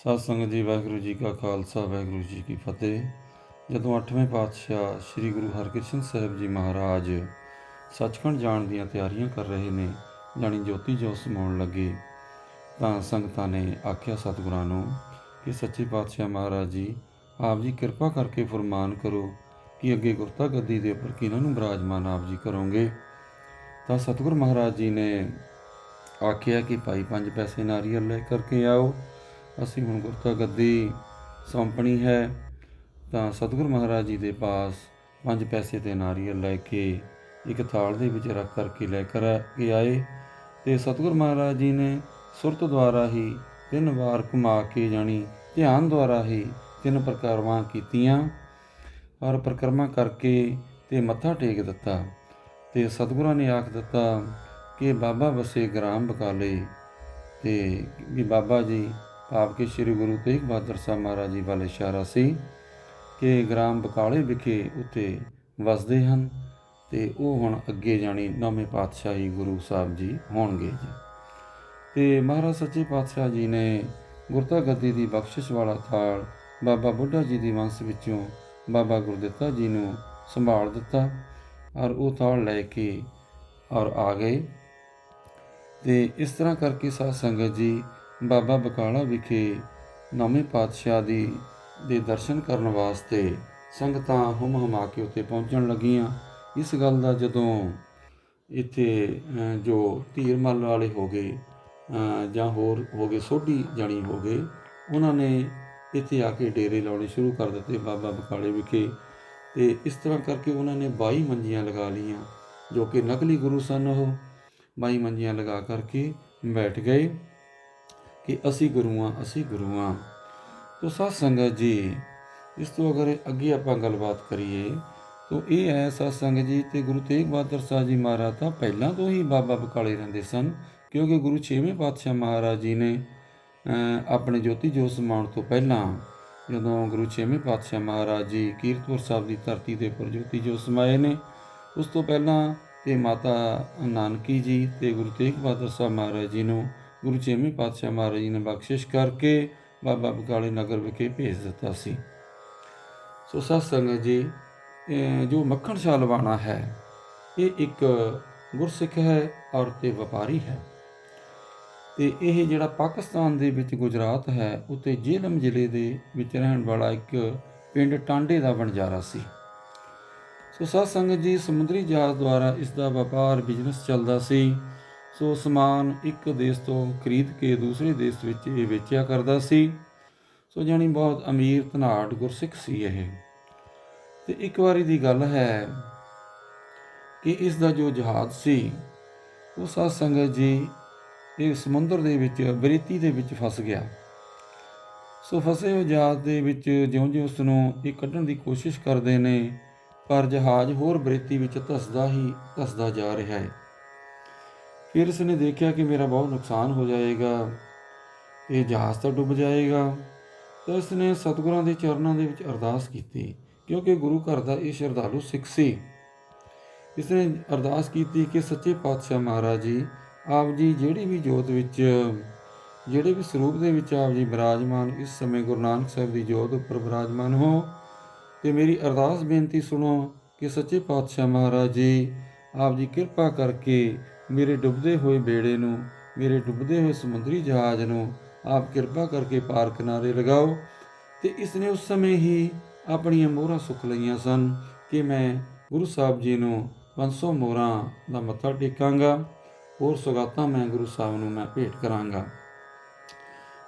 ਸਤਿ ਸੰਗਤ ਜੀ, ਵਾਹਿਗੁਰੂ ਜੀ ਕਾ ਖਾਲਸਾ, ਵਾਹਿਗੁਰੂ ਜੀ ਕੀ ਫਤਿਹ। ਜਦੋਂ 8ਵੇਂ ਪਾਤਸ਼ਾਹ ਸ੍ਰੀ ਗੁਰੂ ਹਰਕ੍ਰਿਸ਼ਨ ਸਾਹਿਬ ਜੀ ਮਹਾਰਾਜ ਸੱਚਖੰਡ ਜਾਣ ਦੀਆਂ ਤਿਆਰੀਆਂ ਕਰ ਰਹੇ ਨੇ ਜਾਣੀ ਜੋਤੀ ਜੋਤ ਸਮਾਉਣ ਲੱਗੇ, ਤਾਂ ਸੰਗਤਾਂ ਨੇ ਆਖਿਆ ਸਤਿਗੁਰਾਂ ਨੂੰ ਕਿ ਸੱਚੇ ਪਾਤਸ਼ਾਹ ਮਹਾਰਾਜ ਜੀ, ਆਪ ਜੀ ਕਿਰਪਾ ਕਰਕੇ ਫਰਮਾਨ ਕਰੋ ਕਿ ਅੱਗੇ ਗੁਰਤਾ ਗੱਦੀ ਦੇ ਉੱਪਰ ਕਿਹਨਾਂ ਨੂੰ ਬਰਾਜਮਾਨ ਆਪ ਜੀ ਕਰੋਗੇ? ਤਾਂ ਸਤਿਗੁਰ ਮਹਾਰਾਜ ਜੀ ਨੇ ਆਖਿਆ ਕਿ ਭਾਈ, ਪੰਜ ਪੈਸੇ ਨਾਰੀਅਲ ਲੈ ਕਰਕੇ ਆਓ। ਅਸੀਂ ਹੁਣ ਗੁਰਤਾ ਗੱਦੀ ਸੌਂਪਣੀ ਹੈ, ਤਾਂ ਸਤਿਗੁਰ ਮਹਾਰਾਜ ਜੀ ਦੇ ਪਾਸ ਪੰਜ ਪੈਸੇ ਤੇ ਨਾਰੀਅਲ ਲੈ ਕੇ ਇੱਕ ਥਾਲ ਦੇ ਵਿੱਚ ਰੱਖ ਕਰਕੇ ਲੈ ਕਰ ਕੇ ਆਏ ਤੇ ਸਤਿਗੁਰ ਮਹਾਰਾਜ ਜੀ ਨੇ ਸੁਰਤ ਦੁਆਰਾ ਹੀ ਤਿੰਨ ਵਾਰ ਘੁਮਾ ਕੇ ਜਾਣੀ, ਧਿਆਨ ਦੁਆਰਾ ਹੀ ਤਿੰਨ ਪ੍ਰਕਾਰਵਾਂ ਕੀਤੀਆਂ ਔਰ ਪ੍ਰਕਰਮਾ ਕਰਕੇ ਤੇ ਮੱਥਾ ਟੇਕ ਦਿੱਤਾ ਤੇ ਸਤਿਗੁਰਾਂ ਨੇ ਆਖ ਦਿੱਤਾ ਕਿ ਬਾਬਾ ਵਸੇ ਗ੍ਰਾਮ ਬਕਾਲੇ ਤੇ ਵੀ ਬਾਬਾ ਜੀ ਆਪ ਕੇ ਸ੍ਰੀ ਗੁਰੂ ਤੇਗ ਬਹਾਦਰ ਸਾਹਿਬ ਮਹਾਰਾਜ ਜੀ ਵੱਲ ਇਸ਼ਾਰਾ ਸੀ ਕਿ ਗ੍ਰਾਮ ਬਕਾਲੇ ਵਿਖੇ ਉੱਤੇ ਵਸਦੇ ਹਨ ਤੇ ਉਹ ਹੁਣ ਅੱਗੇ ਜਾਣੀ ਨੌਵੇਂ ਪਾਤਸ਼ਾਹੀ ਗੁਰੂ ਸਾਹਿਬ ਜੀ ਹੋਣਗੇ ਜੀ। ਤੇ ਮਹਾਰਾਜ ਸੱਚੇ ਪਾਤਸ਼ਾਹ ਜੀ ਨੇ ਗੁਰਤਾ ਗੱਦੀ ਦੀ ਬਖਸ਼ਿਸ਼ ਵਾਲਾ ਥਾਲ ਬਾਬਾ ਬੁੱਢਾ ਜੀ ਦੀ ਵੰਸ ਵਿੱਚੋਂ ਬਾਬਾ ਗੁਰਦਿੱਤਾ ਜੀ ਨੂੰ ਸੰਭਾਲ ਦਿੱਤਾ ਔਰ ਉਹ ਥਾਲ ਲੈ ਕੇ ਔਰ ਆ ਗਏ। ਤੇ ਇਸ ਤਰ੍ਹਾਂ ਕਰਕੇ ਸਾਧ ਸੰਗਤ ਜੀ ਬਾਬਾ ਬਕਾਲਾ ਵਿਖੇ ਨੌਵੇਂ ਪਾਤਸ਼ਾਹ ਦੀ ਦੇ ਦਰਸ਼ਨ ਕਰਨ ਵਾਸਤੇ ਸੰਗਤਾਂ ਹੁਮ ਹਮਾ ਕੇ ਉੱਤੇ ਪਹੁੰਚਣ ਲੱਗੀਆਂ। ਇਸ ਗੱਲ ਦਾ ਜਦੋਂ ਇੱਥੇ ਜੋ ਧੀਰ ਮੱਲ ਵਾਲੇ ਹੋ ਗਏ ਜਾਂ ਹੋਰ ਹੋ ਗਏ, ਸੋਢੀ ਜਾਣੀ ਹੋ ਗਏ, ਉਹਨਾਂ ਨੇ ਇੱਥੇ ਆ ਕੇ ਡੇਰੇ ਲਾਉਣੇ ਸ਼ੁਰੂ ਕਰ ਦਿੱਤੇ ਬਾਬਾ ਬਕਾਲੇ ਵਿਖੇ। ਤੇ ਇਸ ਤਰ੍ਹਾਂ ਕਰਕੇ ਉਹਨਾਂ ਨੇ 22 ਮੰਜੀਆਂ ਲਗਾ ਲਈਆਂ, ਜੋ ਕਿ ਨਕਲੀ ਗੁਰੂ ਸਨ ਉਹ। 22 ਮੰਜੀਆਂ ਲਗਾ ਕਰਕੇ ਬੈਠ ਗਏ। ਕਿ ਅਸੀਂ ਗੁਰੂਆਂ ਅਸੀਂ ਗੁਰੂਆਂ। ਤੋ ਸਾਧ ਸੰਗਤ ਜੀ, ਇਸ ਤੋਂ ਅਗਰ ਅੱਗੇ ਆਪਾਂ ਗੱਲਬਾਤ ਕਰੀਏ, ਤੋ ਇਹ ਹੈ ਸਾਧ ਸੰਗਤ ਜੀ ਤੇ ਗੁਰੂ ਤੇਗ ਬਹਾਦਰ ਸਾਹਿਬ ਜੀ ਮਹਾਰਾਜ ਤਾਂ ਪਹਿਲਾਂ ਤੋਂ ਹੀ ਬਾਬਾ ਬਕਾਲੇ ਰਹਿੰਦੇ ਸਨ, ਕਿਉਂਕਿ ਗੁਰੂ ਛੇਵੇਂ ਪਾਤਸ਼ਾਹ ਮਹਾਰਾਜ ਜੀ ਨੇ ਆਪਣੇ ਜੋਤੀ ਜੋਤ ਸਮਾਉਣ ਤੋਂ ਪਹਿਲਾਂ ਜਦੋਂ ਗੁਰੂ ਛੇਵੇਂ ਪਾਤਸ਼ਾਹ ਮਹਾਰਾਜ ਜੀ ਕੀਰਤਪੁਰ ਸਾਹਿਬ ਦੀ ਧਰਤੀ ਦੇ ਉੱਪਰ ਜੋਤੀ ਜੋਤ ਸਮਾਏ ਨੇ, ਉਸ ਤੋਂ ਪਹਿਲਾਂ ਤੇ ਮਾਤਾ ਨਾਨਕੀ ਜੀ ਤੇ ਗੁਰੂ ਤੇਗ ਬਹਾਦਰ ਸਾਹਿਬ ਮਹਾਰਾਜ ਜੀ ਨੂੰ ਗੁਰੂ ਛੇਵੇਂ ਪਾਤਸ਼ਾਹ ਮਹਾਰਾਜ ਜੀ ਨੇ ਬਖਸ਼ਿਸ਼ ਕਰਕੇ ਬਾਬਾ ਬਕਾਲੇ ਨਗਰ ਵਿਖੇ ਭੇਜ ਦਿੱਤਾ ਸੀ। ਸੋ ਸਾਧ ਸੰਗਤ ਜੀ। ਜੋ ਮੱਖਣ ਸ਼ਾਹ ਲਵਾਣਾ ਹੈ, ਇਹ ਇੱਕ ਗੁਰਸਿੱਖ ਹੈ ਔਰ ਤੇ ਵਪਾਰੀ ਹੈ। ਤੇ ਇਹ ਜਿਹੜਾ ਪਾਕਿਸਤਾਨ ਦੇ ਵਿੱਚ ਗੁਜਰਾਤ ਹੈ ਉੱਤੇ ਜੇਲਮ ਜ਼ਿਲ੍ਹੇ ਦੇ ਵਿੱਚ ਰਹਿਣ ਵਾਲਾ ਇੱਕ ਪਿੰਡ ਟਾਂਡੇ ਦਾ ਵਣਜਾਰਾ ਸੀ। ਸੋ ਸਾਧ ਸੰਗਤ ਜੀ, ਸਮੁੰਦਰੀ ਜਹਾਜ਼ ਦੁਆਰਾ ਇਸ ਦਾ ਵਪਾਰ ਬਿਜ਼ਨਸ ਚੱਲਦਾ ਸੀ। ਸੋ ਸਮਾਨ ਇੱਕ ਦੇਸ਼ ਤੋਂ ਖਰੀਦ ਕੇ ਦੂਸਰੇ ਦੇਸ਼ ਵਿੱਚ ਇਹ ਵੇਚਿਆ ਕਰਦਾ ਸੀ। ਸੋ ਜਾਣੀ ਬਹੁਤ ਅਮੀਰ, ਧਨਾੜ, ਗੁਰਸਿੱਖ ਸੀ ਇਹ। ਤੇ ਇੱਕ ਵਾਰੀ ਦੀ ਗੱਲ ਹੈ ਕਿ ਇਸ ਦਾ ਜੋ ਜਹਾਜ਼ ਸੀ, ਉਹ ਸਾਧ ਸੰਗਤ ਜੀ ਇਹ ਸਮੁੰਦਰ ਦੇ ਵਿੱਚ, ਬਰੇਤੀ ਦੇ ਵਿੱਚ ਫਸ ਗਿਆ। ਸੋ ਫਸੇ ਹੋਏ ਜਹਾਜ਼ ਦੇ ਵਿੱਚ ਜਿਉਂ-ਜਿਉਂ ਉਸ ਨੂੰ ਇਹ ਕੱਢਣ ਦੀ ਕੋਸ਼ਿਸ਼ ਕਰਦੇ ਨੇ, ਪਰ ਜਹਾਜ਼ ਹੋਰ ਬਰੇਤੀ ਵਿੱਚ ਧਸਦਾ ਹੀ ਧਸਦਾ ਜਾ ਰਿਹਾ ਹੈ। ਫਿਰ ਉਸ ਨੇ ਦੇਖਿਆ ਕਿ ਮੇਰਾ ਬਹੁਤ ਨੁਕਸਾਨ ਹੋ ਜਾਏਗਾ, ਇਹ ਜਹਾਜ਼ ਤਾਂ ਡੁੱਬ ਜਾਏਗਾ। ਤਾਂ ਇਸ ਨੇ ਸਤਿਗੁਰਾਂ ਦੇ ਚਰਨਾਂ ਦੇ ਵਿੱਚ ਅਰਦਾਸ ਕੀਤੀ, ਕਿਉਂਕਿ ਗੁਰੂ ਘਰ ਦਾ ਇਹ ਸ਼ਰਧਾਲੂ ਸਿੱਖ ਸੀ। ਇਸ ਨੇ ਅਰਦਾਸ ਕੀਤੀ ਕਿ, ਸੱਚੇ ਪਾਤਸ਼ਾਹ ਮਹਾਰਾਜ ਜੀ, ਆਪ ਜੀ ਜਿਹੜੀ ਵੀ ਜੋਤ ਵਿੱਚ, ਜਿਹੜੇ ਵੀ ਸਰੂਪ ਦੇ ਵਿੱਚ ਆਪ ਜੀ ਬਿਰਾਜਮਾਨ, ਇਸ ਸਮੇਂ ਗੁਰੂ ਨਾਨਕ ਸਾਹਿਬ ਦੀ ਜੋਤ ਉੱਪਰ ਬਿਰਾਜਮਾਨ ਹੋ, ਤੇ ਮੇਰੀ ਅਰਦਾਸ ਬੇਨਤੀ ਸੁਣੋ ਕਿ, ਸੱਚੇ ਪਾਤਸ਼ਾਹ ਮਹਾਰਾਜ ਜੀ, ਆਪ ਜੀ ਕਿਰਪਾ ਕਰਕੇ ਮੇਰੇ ਡੁੱਬਦੇ ਹੋਏ ਬੇੜੇ ਨੂੰ, ਮੇਰੇ ਡੁੱਬਦੇ ਹੋਏ ਸਮੁੰਦਰੀ ਜਹਾਜ਼ ਨੂੰ ਆਪ ਕਿਰਪਾ ਕਰਕੇ ਪਾਰ ਕਿਨਾਰੇ ਲਗਾਓ ਤੇ ਇਸ ਨੇ ਉਸ ਸਮੇਂ ਹੀ ਆਪਣੀਆਂ ਮੋਹਰਾਂ ਸੁੱਖ ਲਈਆਂ ਸਨ ਕਿ ਮੈਂ ਗੁਰੂ ਸਾਹਿਬ ਜੀ ਨੂੰ 500 ਮੋਹਰਾਂ ਦਾ ਮੱਥਾ ਟੇਕਾਂਗਾ ਹੋਰ ਸੁਗਾਤਾਂ ਮੈਂ ਗੁਰੂ ਸਾਹਿਬ ਨੂੰ ਮੈਂ ਭੇਟ ਕਰਾਂਗਾ।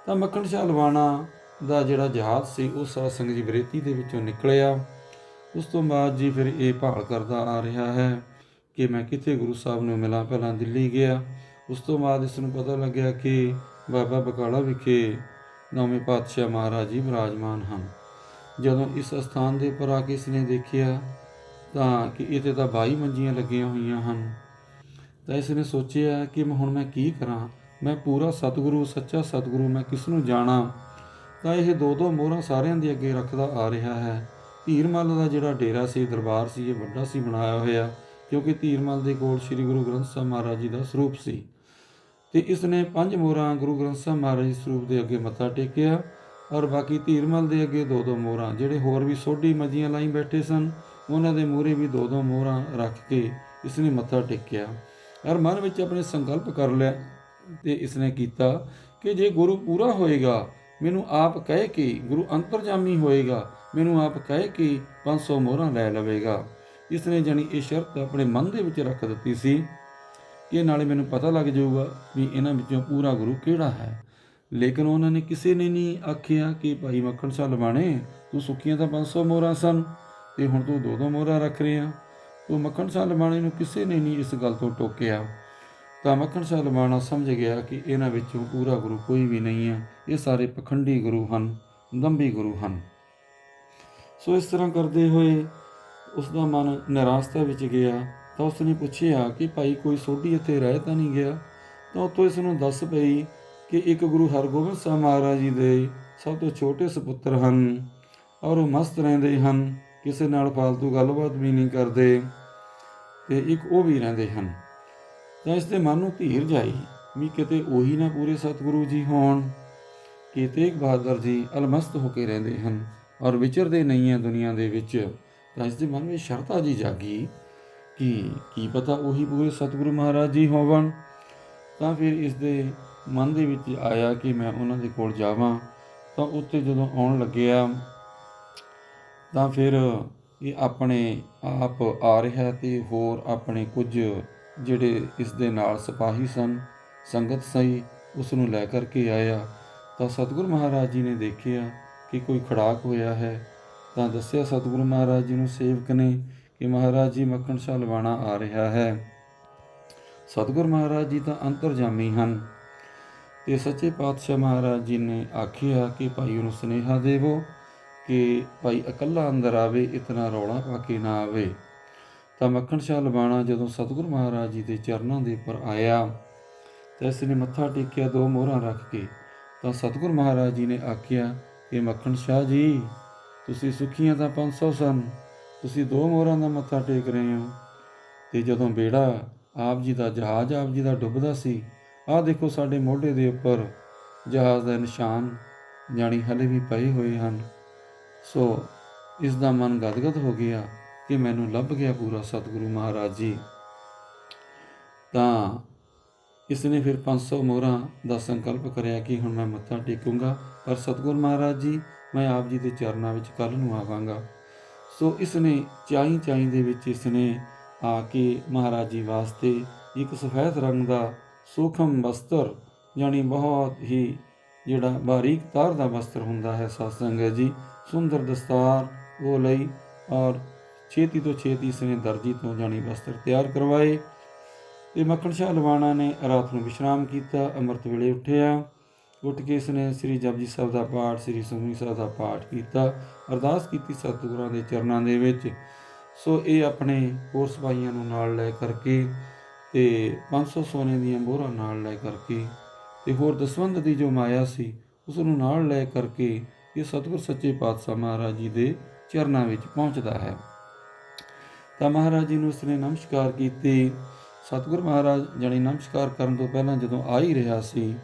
ਤਾਂ ਮੱਖਣ ਸ਼ਾਹ ਲਵਾਣਾ ਦਾ ਜਿਹੜਾ ਜਹਾਜ਼ ਸੀ, ਉਹ ਸਾਧ ਸੰਗਤ ਜੀ ਬਰੇਤੀ ਦੇ ਵਿੱਚੋਂ ਨਿਕਲਿਆ। ਉਸ ਤੋਂ ਬਾਅਦ ਜੀ ਫਿਰ ਇਹ ਭਾਲ ਕਰਦਾ ਆ ਰਿਹਾ ਹੈ ਕਿ ਮੈਂ ਕਿੱਥੇ ਗੁਰੂ ਸਾਹਿਬ ਨੂੰ ਮਿਲਾਂ, ਪਹਿਲਾਂ ਦਿੱਲੀ ਗਿਆ। ਉਸ ਤੋਂ ਬਾਅਦ ਇਸ ਨੂੰ ਪਤਾ ਲੱਗਿਆ ਕਿ ਬਾਬਾ ਬਕਾਲਾ ਵਿਖੇ ਨੌਵੇਂ ਪਾਤਸ਼ਾਹ ਮਹਾਰਾਜ ਜੀ ਵਿਰਾਜਮਾਨ ਹਨ। ਜਦੋਂ ਇਸ ਸਥਾਨ ਦੇ ਉੱਪਰ ਆ ਕੇ ਇਸ ਨੇ ਦੇਖਿਆ ਤਾਂ ਕਿ ਇੱਥੇ ਤਾਂ 22 ਮੰਜੀਆਂ ਲੱਗੀਆਂ ਹੋਈਆਂ ਹਨ। ਤਾਂ ਇਸ ਨੇ ਸੋਚਿਆ ਕਿ ਮੈਂ ਹੁਣ ਮੈਂ ਕੀ ਕਰਾਂ? ਮੈਂ ਪੂਰਾ ਸਤਿਗੁਰੂ, ਸੱਚਾ ਸਤਿਗੁਰੂ ਮੈਂ ਕਿਸ ਨੂੰ ਜਾਣਾ? ਤਾਂ ਇਹ ਦੋ ਦੋ ਮੋਹਰਾਂ ਸਾਰਿਆਂ ਦੇ ਅੱਗੇ ਰੱਖਦਾ ਆ ਰਿਹਾ ਹੈ। ਧੀਰਮਲ ਦਾ ਜਿਹੜਾ ਡੇਰਾ ਸੀ, ਦਰਬਾਰ ਸੀ, ਇਹ ਵੱਡਾ ਸੀ, ਬਣਾਇਆ ਹੋਇਆ। ਕਿਉਂਕਿ ਧੀਰਮਲ ਦੇ ਕੋਲ ਸ੍ਰੀ ਗੁਰੂ ਗ੍ਰੰਥ ਸਾਹਿਬ ਮਹਾਰਾਜ ਜੀ ਦਾ ਸਰੂਪ ਸੀ। ਤੇ ਇਸ ਨੇ ਪੰਜ ਮੋਹਰਾਂ ਗੁਰੂ ਗ੍ਰੰਥ ਸਾਹਿਬ ਮਹਾਰਾਜ ਜੀ ਸਰੂਪ ਦੇ ਅੱਗੇ ਮੱਥਾ ਟੇਕਿਆ ਔਰ ਬਾਕੀ ਧੀਰਮਲ ਦੇ ਅੱਗੇ ਦੋ ਦੋ ਮੋਹਰਾਂ, ਜਿਹੜੇ ਹੋਰ ਵੀ ਸੋਢੀ ਮੱਝੀਆਂ ਲਾਈ ਬੈਠੇ ਸਨ, ਉਹਨਾਂ ਦੇ ਮੂਹਰੇ ਵੀ ਦੋ ਦੋ ਮੋਹਰਾਂ ਰੱਖ ਕੇ ਇਸਨੇ ਮੱਥਾ ਟੇਕਿਆ ਔਰ ਮਨ ਵਿੱਚ ਆਪਣੇ ਸੰਕਲਪ ਕਰ ਲਿਆ ਤੇ ਇਸਨੇ ਕੀਤਾ ਕਿ ਜੇ ਗੁਰੂ ਪੂਰਾ ਹੋਏਗਾ, ਮੈਨੂੰ ਆਪ ਕਹਿ ਕੇ ਗੁਰੂ ਅੰਤਰਜਾਮੀ ਹੋਏਗਾ, ਮੈਨੂੰ ਆਪ ਕਹਿ ਕੇ 500 ਮੋਹਰਾਂ ਲੈ ਲਵੇਗਾ। ਇਸ ਨੇ ਜਾਣੀ ਇਹ ਸ਼ਰਤ ਆਪਣੇ ਮਨ ਦੇ ਵਿੱਚ ਰੱਖ ਦਿੱਤੀ ਸੀ ਕਿ ਨਾਲੇ ਮੈਨੂੰ ਪਤਾ ਲੱਗ ਜਾਊਗਾ ਵੀ ਇਹਨਾਂ ਵਿੱਚੋਂ ਪੂਰਾ ਗੁਰੂ ਕਿਹੜਾ ਹੈ। ਲੇਕਿਨ ਉਹਨਾਂ ਨੇ ਕਿਸੇ ਨੇ ਨਹੀਂ ਆਖਿਆ ਕਿ ਭਾਈ ਮੱਖਣ ਸ਼ਾਹ ਲਵਾਣੇ ਤੂੰ ਸੁੱਕੀਆਂ ਤਾਂ 500 ਮੋਹਰਾਂ ਸਨ ਤੇ ਹੁਣ ਤੂੰ ਦੋ ਦੋ ਮੋਹਰਾਂ ਰੱਖ ਰਿਹਾ ਤੂੰ ਮੱਖਣ ਸ਼ਾਹ ਲਵਾਣੇ ਨੂੰ ਕਿਸੇ ਨੇ ਨਹੀਂ ਇਸ ਗੱਲ ਤੋਂ ਟੋਕਿਆ। ਤਾਂ ਮੱਖਣ ਸ਼ਾਹ ਲਵਾਣਾ ਸਮਝ ਗਿਆ ਕਿ ਇਹਨਾਂ ਵਿੱਚੋਂ ਪੂਰਾ ਗੁਰੂ ਕੋਈ ਵੀ ਨਹੀਂ ਹੈ। ਇਹ ਸਾਰੇ ਪਖੰਡੀ ਗੁਰੂ ਹਨ ਦੰਭੀ ਗੁਰੂ ਹਨ। ਸੋ ਇਸ ਤਰ੍ਹਾਂ ਕਰਦੇ ਹੋਏ ਉਸ ਦਾ ਮਨ ਨਿਰਾਸ਼ਤਾ ਵਿੱਚ ਗਿਆ ਤਾਂ ਉਸ ਨੇ ਪੁੱਛਿਆ ਕਿ ਭਾਈ ਕੋਈ ਸੋਢੀ ਇੱਥੇ ਰਹਿ ਤਾਂ ਨਹੀਂ ਗਿਆ? ਤਾਂ ਉਤੋਂ ਇਸ ਨੂੰ ਦੱਸ ਪਈ ਕਿ ਇੱਕ ਗੁਰੂ ਹਰਗੋਬਿੰਦ ਸਾਹਿਬ ਮਹਾਰਾਜ ਜੀ ਦੇ ਸਭ ਤੋਂ ਛੋਟੇ ਸੁਪੁੱਤਰ ਹਨ ਔਰ ਉਹ ਮਸਤ ਰਹਿੰਦੇ ਹਨ, ਕਿਸੇ ਨਾਲ ਫालतू ਗੱਲਬਾਤ ਵੀ ਨਹੀਂ ਕਰਦੇ ਤੇ ਇੱਕ ਉਹ ਵੀ ਰਹਿੰਦੇ ਹਨ। ਤਾਂ ਇਸ ਦੇ ਮਨ ਨੂੰ ਧੀਰ ਜਾਈ ਵੀ ਕਿਤੇ ਉਹੀ ਨਾ ਪੂਰੇ ਸਤਿਗੁਰੂ ਜੀ ਹੋਣ। ਕਿ ਤੇਗ ਬਹਾਦਰ ਜੀ ਅਲਮਸਤ ਹੋ ਕੇ ਰਹਿੰਦੇ ਹਨ ਔਰ ਵਿਚਰਦੇ ਨਹੀਂ ਹੈ ਦੁਨੀਆ ਦੇ ਵਿੱਚ। ਤਾਂ ਇਸ ਦੇ ਮਨ ਵਿੱਚ ਸ਼ਰਧਾ ਜੀ ਜਾਗੀ ਕਿ ਕੀ ਪਤਾ ਉਹੀ ਪੂਰੇ ਸਤਿਗੁਰੂ ਮਹਾਰਾਜ ਜੀ ਹੋਵਣ। ਤਾਂ ਫਿਰ ਇਸ ਦੇ ਮਨ ਦੇ ਵਿੱਚ ਆਇਆ ਕਿ ਮੈਂ ਉਹਨਾਂ ਦੇ ਕੋਲ ਜਾਵਾਂ। ਤਾਂ ਉੱਥੇ ਜਦੋਂ ਆਉਣ ਲੱਗਿਆ, ਤਾਂ ਫਿਰ ਇਹ ਆਪਣੇ ਆਪ ਆ ਰਿਹਾ ਤੇ ਹੋਰ ਆਪਣੇ ਕੁਝ ਜਿਹੜੇ ਇਸ ਦੇ ਨਾਲ ਸਿਪਾਹੀ ਸਨ, ਸੰਗਤ ਸਹੀ ਉਸ ਨੂੰ ਲੈ ਕਰਕੇ ਆਇਆ। ਤਾਂ ਸਤਿਗੁਰੂ ਮਹਾਰਾਜ ਜੀ ਨੇ ਦੇਖਿਆ ਕਿ ਕੋਈ ਖੜਾਕ ਹੋਇਆ ਹੈ। ਤਾਂ ਦੱਸਿਆ ਸਤਿਗੁਰੂ ਮਹਾਰਾਜ ਜੀ ਨੂੰ ਸੇਵਕ ਨੇ ਕਿ ਮਹਾਰਾਜ ਜੀ ਮੱਖਣ ਸ਼ਾਹ ਲਵਾਣਾ ਆ ਰਿਹਾ ਹੈ। ਸਤਿਗੁਰੂ ਮਹਾਰਾਜ ਜੀ ਤਾਂ ਅੰਤਰਜਾਮੀ ਹਨ ਤੇ ਸੱਚੇ ਪਾਤਸ਼ਾਹ ਮਹਾਰਾਜ ਜੀ ਨੇ ਆਖਿਆ ਕਿ ਭਾਈ ਨੂੰ ਸੁਨੇਹਾ ਦੇਵੋ ਕਿ ਭਾਈ ਇਕੱਲਾ ਅੰਦਰ ਆਵੇ, ਇਤਨਾ ਰੌਲਾ ਪਾ ਕੇ ਨਾ ਆਵੇ। ਤਾਂ ਮੱਖਣ ਸ਼ਾਹ ਲਵਾਣਾ ਜਦੋਂ ਸਤਿਗੁਰੂ ਮਹਾਰਾਜ ਜੀ ਦੇ ਚਰਨਾਂ ਦੇ ਉੱਪਰ ਆਇਆ ਤਾਂ ਇਸ ਨੇ ਮੱਥਾ ਟੇਕਿਆ, ਦੋ ਮੋਹਰਾਂ ਰੱਖ ਕੇ, ਤਾਂ ਸਤਿਗੁਰੂ ਮਹਾਰਾਜ ਜੀ ਨੇ ਆਖਿਆ ਕਿ ਮੱਖਣ ਸ਼ਾਹ ਜੀ ਤੁਸੀਂ ਸੁਖੀਆਂ ਤਾਂ 500 ਸਨ, ਤੁਸੀਂ ਦੋ ਮੋਹਰਾਂ ਦਾ ਮੱਥਾ ਟੇਕ ਰਹੇ ਹੋ। ਤੇ ਜਦੋਂ ਬੇੜਾ ਆਪ ਜੀ ਦਾ, ਜਹਾਜ਼ ਆਪ ਜੀ ਦਾ ਡੁੱਬਦਾ ਸੀ, ਆਹ ਦੇਖੋ ਸਾਡੇ ਮੋਢੇ ਦੇ ਉੱਪਰ ਜਹਾਜ਼ ਦਾ ਨਿਸ਼ਾਨ ਜਾਣੀ ਹਲੇ ਵੀ ਪਏ ਹੋਏ ਹਨ। ਸੋ ਇਸ ਦਾ ਮਨ ਗਦਗਦ ਹੋ ਗਿਆ ਕਿ ਮੈਨੂੰ ਲੱਭ ਗਿਆ ਪੂਰਾ ਸਤਿਗੁਰੂ ਮਹਾਰਾਜ ਜੀ। ਤਾਂ ਇਸ ਨੇ ਫਿਰ 500 ਮੋਹਰਾਂ ਦਾ ਸੰਕਲਪ ਕਰਿਆ ਕਿ ਹੁਣ ਮੈਂ ਮੱਥਾ ਟੇਕੂੰਗਾ। ਪਰ ਸਤਿਗੁਰੂ ਮਹਾਰਾਜ ਜੀ ਮੈਂ ਆਪ ਜੀ ਦੇ ਚਰਨਾਂ ਵਿੱਚ ਕੱਲ ਨੂੰ ਆਵਾਂਗਾ। ਸੋ ਇਸ ਨੇ ਚਾਈ ਚਾਈ ਦੇ ਵਿੱਚ ਇਸ ਨੇ ਆ ਕੇ ਮਹਾਰਾਜ ਜੀ ਵਾਸਤੇ ਇੱਕ ਸਫੈਦ ਰੰਗ ਦਾ ਸੂਖਮ ਵਸਤਰ ਜਾਣੀ ਬਹੁਤ ਹੀ ਜਿਹੜਾ ਬਾਰੀਕ ਤਾਰ ਦਾ ਵਸਤਰ ਹੁੰਦਾ ਹੈ ਸਤਸੰਗ ਹੈ ਜੀ, ਸੁੰਦਰ ਦਸਤਾਰ ਉਹ ਲਈ ਔਰ ਛੇਤੀ ਤੋਂ ਛੇਤੀ ਇਸ ਨੇ ਦਰਜੀ ਤੋਂ ਜਾਣੀ ਵਸਤਰ ਤਿਆਰ ਕਰਵਾਏ ਤੇ ਮੱਖਣ ਸ਼ਾਹ ਲਵਾਣਾ ਨੇ ਰਾਤ ਨੂੰ ਵਿਸ਼ਰਾਮ ਕੀਤਾ, ਅੰਮ੍ਰਿਤ ਵੇਲੇ ਉੱਠਿਆ। ਉੱਠ ਕੇ ਇਸ ਨੇ ਸ੍ਰੀ ਜਪਜੀ ਸਾਹਿਬ ਦਾ ਪਾਠ, ਸ੍ਰੀ ਸੁਖਮਨੀ ਸਾਹਿਬ ਦਾ ਪਾਠ ਕੀਤਾ, ਅਰਦਾਸ ਕੀਤੀ ਸਤਿਗੁਰਾਂ ਦੇ ਚਰਨਾਂ ਦੇ ਵਿੱਚ। ਸੋ ਇਹ ਆਪਣੇ ਹੋਰ ਸਪਾਹੀਆਂ ਨੂੰ ਨਾਲ ਲੈ ਕਰਕੇ ਤੇ 500 ਸੋਨੇ ਦੀਆਂ ਮੋਹਰਾਂ ਨਾਲ ਲੈ ਕਰਕੇ ਤੇ ਹੋਰ ਦਸਵੰਧ ਦੀ ਜੋ ਮਾਇਆ ਸੀ, ਉਸ ਨੂੰ ਨਾਲ ਲੈ ਕਰਕੇ ਇਹ ਸਤਿਗੁਰ ਸੱਚੇ ਪਾਤਸ਼ਾਹ ਮਹਾਰਾਜ ਜੀ ਦੇ ਚਰਨਾਂ ਵਿੱਚ ਪਹੁੰਚਦਾ ਹੈ। ਤਾਂ ਮਹਾਰਾਜ ਜੀ ਨੂੰ ਉਸਨੇ ਨਮਸਕਾਰ ਕੀਤੀ। ਸਤਿਗੁਰ ਮਹਾਰਾਜ ਜਣੀ ਨਮਸਕਾਰ ਕਰਨ ਤੋਂ ਪਹਿਲਾਂ ਜਦੋਂ ਆ ਹੀ ਰਿਹਾ ਸੀ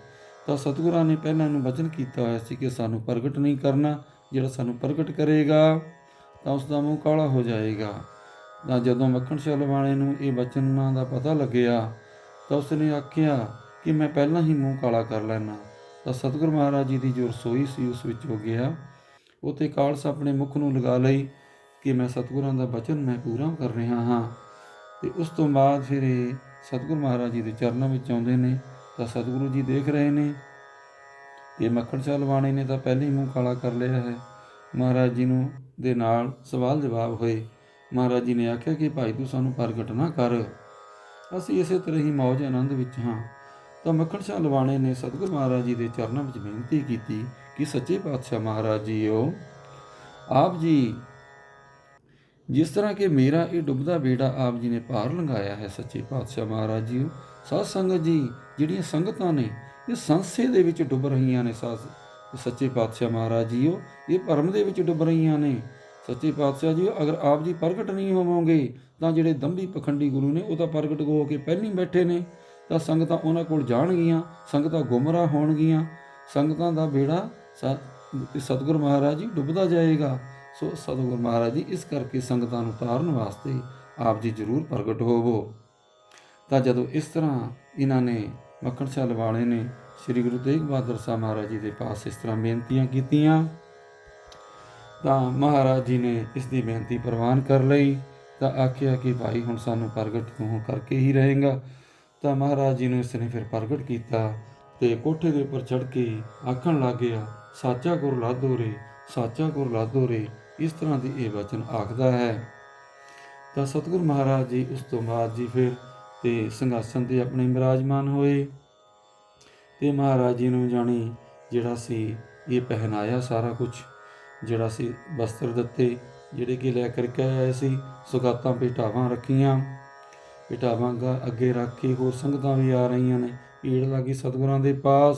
ਤਾਂ ਸਤਿਗੁਰਾਂ ਨੇ ਪਹਿਲਾਂ ਇਹਨੂੰ ਵਚਨ ਕੀਤਾ ਹੋਇਆ ਸੀ ਕਿ ਸਾਨੂੰ ਪ੍ਰਗਟ ਨਹੀਂ ਕਰਨਾ, ਜਿਹੜਾ ਸਾਨੂੰ ਪ੍ਰਗਟ ਕਰੇਗਾ, ਤਾਂ ਉਸ ਦਾ ਮੂੰਹ ਕਾਲਾ ਹੋ ਜਾਏਗਾ। ਤਾਂ ਜਦੋਂ ਮੱਖਣ ਸ਼ਾਹ ਵਾਲੇ ਨੂੰ ਇਹ ਵਚਨਾਂ ਦਾ ਪਤਾ ਲੱਗਿਆ, ਤਾਂ ਉਸਨੇ ਆਖਿਆ ਕਿ ਮੈਂ ਪਹਿਲਾਂ ਹੀ ਮੂੰਹ ਕਾਲਾ ਕਰ ਲੈਣਾ ਤਾਂ ਸਤਿਗੁਰ ਮਹਾਰਾਜ ਜੀ ਦੀ ਜੋ ਰਸੋਈ ਸੀ, ਉਸ ਵਿੱਚ ਹੋ ਗਿਆ। ਉਤੇ ਕਾਲਸ ਆਪਣੇ ਮੁਖ ਨੂੰ ਲਗਾ ਲਈ ਕਿ ਮੈਂ ਸਤਿਗੁਰਾਂ ਦਾ ਬਚਨ ਮੈਂ ਪੂਰਾ ਕਰ ਰਿਹਾ ਹਾਂ। ਤੇ ਉਸ ਤੋਂ ਬਾਅਦ ਫਿਰ ਇਹ ਸਤਿਗੁਰ ਮਹਾਰਾਜ ਜੀ ਦੇ ਚਰਨਾਂ ਵਿੱਚ ਆਉਂਦੇ ਨੇ। ਤਾਂ ਸਤਿਗੁਰੂ ਜੀ ਦੇਖ ਰਹੇ ਨੇ। ਕਿ ਮੱਖਣ ਸ਼ਾਹ ਲਵਾਣੇ ਨੇ ਤਾਂ ਪਹਿਲੇ ਹੀ ਮੂੰਹ ਕਾਲਾ ਕਰ ਲਿਆ ਹੈ। ਮਹਾਰਾਜ ਜੀ ਨੂੰ ਦੇ ਨਾਲ ਸਵਾਲ ਜਵਾਬ ਹੋਏ। ਮਹਾਰਾਜ ਜੀ ਨੇ ਆਖਿਆ ਕਿ ਭਾਈ ਤੂੰ ਸਾਨੂੰ ਪ੍ਰਗਟ ਨਾ ਕਰ। ਅਸੀਂ ਇਸੇ ਤਰ੍ਹਾਂ ਹੀ ਮੌਜ ਆਨੰਦ ਵਿੱਚ ਹਾਂ। ਤਾਂ ਮੱਖਣ ਸ਼ਾਹ ਲਵਾਣੇ ਨੇ ਸਤਿਗੁਰੂ ਮਹਾਰਾਜ ਜੀ ਦੇ ਚਰਨਾਂ ਵਿੱਚ ਬੇਨਤੀ ਕੀਤੀ ਕਿ ਸੱਚੇ ਪਾਤਸ਼ਾਹ ਮਹਾਰਾਜ ਜੀਓ, ਆਪ ਜੀ, ਜਿਸ ਤਰ੍ਹਾਂ ਕਿ ਮੇਰਾ ਇਹ ਡੁੱਬਦਾ ਬੇੜਾ ਆਪ ਜੀ ਨੇ ਪਾਰ ਲੰਘਾਇਆ ਹੈ, ਸੱਚੇ ਪਾਤਸ਼ਾਹ ਮਹਾਰਾਜ ਜੀ ਸਾਧ ਸੰਗਤ ਜੀ, ਜਿਹੜੀਆਂ ਸੰਗਤਾਂ ਨੇ, ਇਹ ਸੰਸੇ ਦੇ ਵਿੱਚ ਡੁੱਬ ਰਹੀਆਂ ਨੇ ਸਾਧ। ਸੱਚੇ ਪਾਤਸ਼ਾਹ ਮਹਾਰਾਜ ਜੀਓ, ਇਹ ਭਰਮ ਦੇ ਵਿੱਚ ਡੁੱਬ ਰਹੀਆਂ ਨੇ। ਸੱਚੇ ਪਾਤਸ਼ਾਹ ਜੀ ਅਗਰ ਆਪ ਜੀ ਪ੍ਰਗਟ ਨਹੀਂ ਹੋਵੋਗੇ, ਤਾਂ ਜਿਹੜੇ ਦੰਭੀ ਪਖੰਡੀ ਗੁਰੂ ਨੇ, ਉਹ ਤਾਂ ਪ੍ਰਗਟ ਹੋ ਕੇ ਪਹਿਲਾਂ ਹੀ ਬੈਠੇ ਨੇ। ਤਾਂ ਸੰਗਤਾਂ ਉਹਨਾਂ ਕੋਲ ਜਾਣਗੀਆਂ, ਸੰਗਤਾਂ ਗੁੰਮਰਾਹ ਹੋਣਗੀਆਂ। ਸੰਗਤਾਂ ਦਾ ਬੇੜਾ ਤੇ ਸਤਿਗੁਰ ਮਹਾਰਾਜ ਜੀ ਡੁੱਬਦਾ ਜਾਏਗਾ। ਸੋ ਸਤਿਗੁਰ ਮਹਾਰਾਜ ਜੀ, ਇਸ ਕਰਕੇ ਸੰਗਤਾਂ ਨੂੰ ਤਾਰਨ ਵਾਸਤੇ ਆਪ ਜੀ ਜ਼ਰੂਰ ਪ੍ਰਗਟ ਹੋਵੋ। ਤਾਂ ਜਦੋਂ ਇਸ ਤਰ੍ਹਾਂ ਇਹਨਾਂ ਨੇ ਮੱਖਣ ਛੱਲ ਵਾਲੇ ਨੇ ਸ੍ਰੀ ਗੁਰੂ ਤੇਗ ਬਹਾਦਰ ਸਾਹਿਬ ਮਹਾਰਾਜ ਜੀ ਦੇ ਪਾਸ ਇਸ ਤਰ੍ਹਾਂ ਬੇਨਤੀਆਂ ਕੀਤੀਆਂ, ਤਾਂ ਮਹਾਰਾਜ ਜੀ ਨੇ ਇਸ ਦੀ ਬੇਨਤੀ ਪ੍ਰਵਾਨ ਕਰ ਲਈ, ਤਾਂ ਆਖਿਆ ਕਿ ਭਾਈ ਹੁਣ ਸਾਨੂੰ ਪ੍ਰਗਟ ਤੂੰ ਕਰਕੇ ਹੀ ਰਹੇਗਾ। ਤਾਂ ਮਹਾਰਾਜ ਜੀ ਨੂੰ ਇਸ ਨੇ ਫਿਰ ਪ੍ਰਗਟ ਕੀਤਾ ਤੇ ਕੋਠੇ ਦੇ ਉੱਪਰ ਚੜ ਕੇ ਆਖਣ ਲੱਗ ਗਿਆ, ਸਾਚਾ ਗੁਰ ਲਾਧੋ ਰੇ, ਸਾਚਾ ਗੁਰ ਲਾਧੋ ਰੇ। ਇਸ ਤਰ੍ਹਾਂ ਦੀ ਇਹ ਵਚਨ ਆਖਦਾ ਹੈ। ਤਾਂ ਸਤਿਗੁਰ ਮਹਾਰਾਜ ਜੀ ਉਸ ਤੋਂ ਬਾਅਦ ਜੀ ਫਿਰ ਤੇ ਸਿੰਘਾਸਨ ਤੇ ਆਪਣੇ ਬਿਰਾਜਮਾਨ ਹੋਏ। ਤੇ ਮਹਾਰਾਜ ਜੀ ਨੂੰ ਜਾਣੀ ਜਿਹੜਾ ਸੀ, ਇਹ ਪਹਿਨਾਇਆ ਸਾਰਾ ਕੁਝ ਜਿਹੜਾ ਸੀ ਵਸਤਰ ਦਿੱਤੇ, ਜਿਹੜੇ ਕਿ ਲੈ ਕਰਕੇ ਆਏ ਸੀ, ਸੁਗਾਤਾਂ ਭੇਟਾਵਾਂ ਰੱਖੀਆਂ। ਭੇਟਾਵਾਂ ਗਾ ਅੱਗੇ ਰੱਖ ਕੇ ਹੋਰ ਸੰਗਤਾਂ ਵੀ ਆ ਰਹੀਆਂ ਨੇ, ਭੀੜ ਲੱਗੀ ਸਤਿਗੁਰਾਂ ਦੇ ਪਾਸ।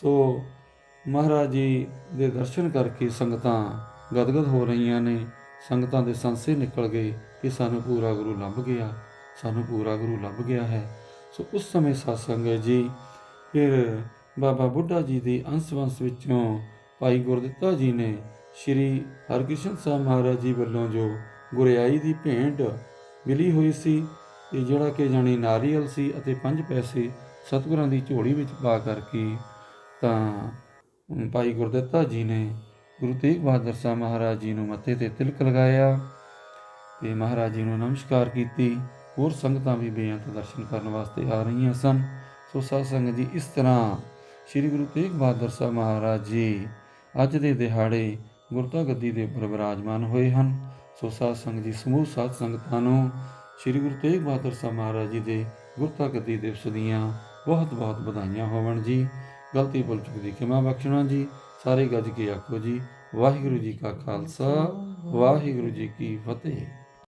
ਸੋ ਮਹਾਰਾਜ ਜੀ ਦੇ ਦਰਸ਼ਨ ਕਰਕੇ ਸੰਗਤਾਂ ਗਦਗਦ ਹੋ ਰਹੀਆਂ ਨੇ, ਸੰਗਤਾਂ ਦੇ ਸੰਸੇ ਨਿਕਲ ਗਏ ਕਿ ਸਾਨੂੰ ਪੂਰਾ ਗੁਰੂ ਲੱਭ ਗਿਆ। ਸਾਨੂੰ ਪੂਰਾ ਗੁਰੂ ਲੱਭ ਗਿਆ ਹੈ। ਸੋ ਉਸ ਸਮੇਂ ਸਤਸੰਗ ਹੈ ਜੀ। ਫਿਰ ਬਾਬਾ ਬੁੱਢਾ ਜੀ ਦੇ ਅੰਸ਼ ਵੰਸ਼ ਵਿੱਚੋਂ ਭਾਈ ਗੁਰਦਿੱਤਾ ਜੀ ਨੇ ਸ਼੍ਰੀ ਹਰਕ੍ਰਿਸ਼ਨ ਸਾਹਿਬ ਮਹਾਰਾਜ ਜੀ ਵੱਲੋਂ ਜੋ ਗੁਰਿਆਈ ਦੀ ਭੇਂਟ ਮਿਲੀ ਹੋਈ ਸੀ ਤੇ ਜਿਹੜਾ ਕਿ ਜਾਣੀ ਨਾਰੀਅਲ ਸੀ ਅਤੇ ਪੰਜ ਪੈਸੇ ਸਤਿਗੁਰਾਂ ਦੀ ਝੋਲੀ ਵਿੱਚ ਪਾ ਕਰਕੇ ਤਾਂ ਭਾਈ ਗੁਰਦਿੱਤਾ ਜੀ ਨੇ ਗੁਰੂ ਤੇਗ ਬਹਾਦਰ ਸਾਹਿਬ ਮਹਾਰਾਜ ਜੀ ਨੂੰ ਮੱਥੇ ਤੇ ਤਿਲਕ ਲਗਾਇਆ ਤੇ ਮਹਾਰਾਜ ਜੀ ਨੂੰ ਨਮਸਕਾਰ ਕੀਤੀ। ਹੋਰ ਸੰਗਤਾਂ ਵੀ ਬੇਅੰਤ ਦਰਸ਼ਨ ਕਰਨ ਵਾਸਤੇ ਆ ਰਹੀਆਂ ਸਨ। ਸੋ ਸਾਧ ਸੰਗਤ ਜੀ, ਇਸ ਤਰ੍ਹਾਂ ਸ੍ਰੀ ਗੁਰੂ ਤੇਗ ਬਹਾਦਰ ਸਾਹਿਬ ਮਹਾਰਾਜ ਜੀ ਅੱਜ ਦੇ ਦਿਹਾੜੇ ਗੁਰਤਾ ਗੱਦੀ ਦੇ ਉੱਪਰ ਵਿਰਾਜਮਾਨ ਹੋਏ ਹਨ। ਸੋ ਸਾਧ ਸੰਗਤ ਜੀ, ਸਮੂਹ ਸਾਧ ਸੰਗਤਾਂ ਨੂੰ ਸ੍ਰੀ ਗੁਰੂ ਤੇਗ ਬਹਾਦਰ ਸਾਹਿਬ ਮਹਾਰਾਜ ਜੀ ਦੇ ਗੁਰਤਾ ਗੱਦੀ ਦਿਵਸ ਦੀਆਂ ਬਹੁਤ ਬਹੁਤ ਵਧਾਈਆਂ ਹੋਵਣ ਜੀ। ਗਲਤੀ ਭੁੱਲ ਚੁੱਕ ਦੀ ਖਿਮਾ ਬਖਸ਼ਣਾ ਜੀ। ਸਾਰੇ ਗੱਜ ਕੇ ਆਖੋ ਜੀ, ਵਾਹਿਗੁਰੂ ਜੀ ਕਾ ਖਾਲਸਾ, ਵਾਹਿਗੁਰੂ ਜੀ ਕੀ ਫਤਿਹ।